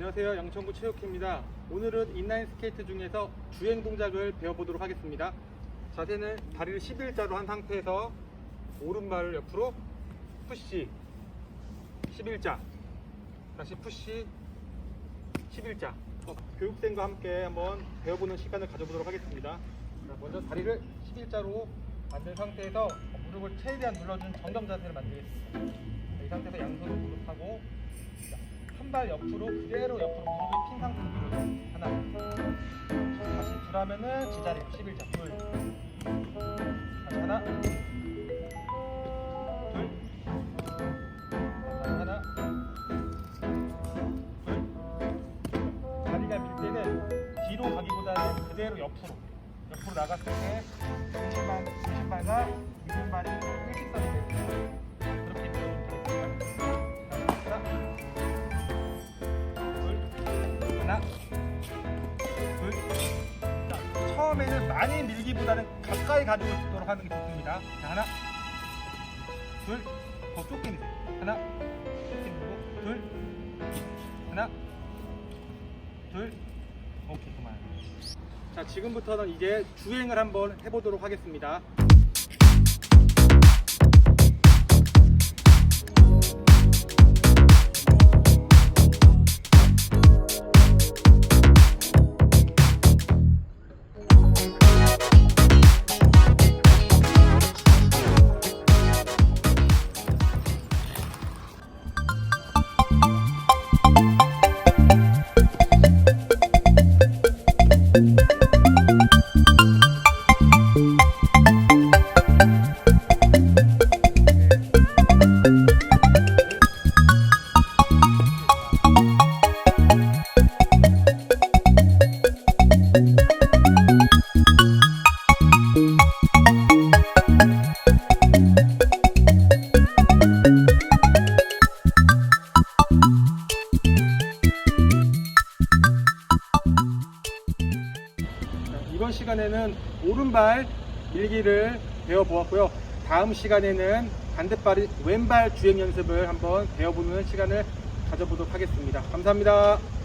양천구 체육회입니다. 오늘은 인라인 스케이트 중에서 주행 동작을 배워보도록 하겠습니다. 자세는 다리를 11자로 한 상태에서 오른발을 옆으로 푸시 11자 다시 푸시 11자 어, 교육생과 함께 한번 배워보는 시간을 가져보도록 하겠습니다. 자, 먼저 다리를 11자로 만든 상태에서 무릎을 최대한 눌러준 정정 자세를 만들겠습니다. 자, 이 상태에서 양손을 무릎하고 한 발 옆으로 그대로 옆으로 무릎을 핀 밀어요. 하나 다시 둘 하면은 제자리 11자 둘. 다시 하나. 둘. 다시 하나. 둘. 다리가 밀 때는 뒤로 가기보다는 그대로 옆으로. 옆으로 나갔을 때 중심발, 중심발과 밑발이 일직선이 처음에는 많이 밀기보다는 가까이 가지고 있도록 하는 게 좋습니다. 자, 하나 둘더 좁게 밀세요. 하나 좁게 밀고 둘 하나 둘 오케이 그만. 자 지금부터는 이제 주행을 한번 해보도록 하겠습니다. 이번 시간에는 오른발 밀기를 배워보았고요. 다음 시간에는 반대발 왼발 주행 연습을 한번 배워보는 시간을 가져보도록 하겠습니다. 감사합니다.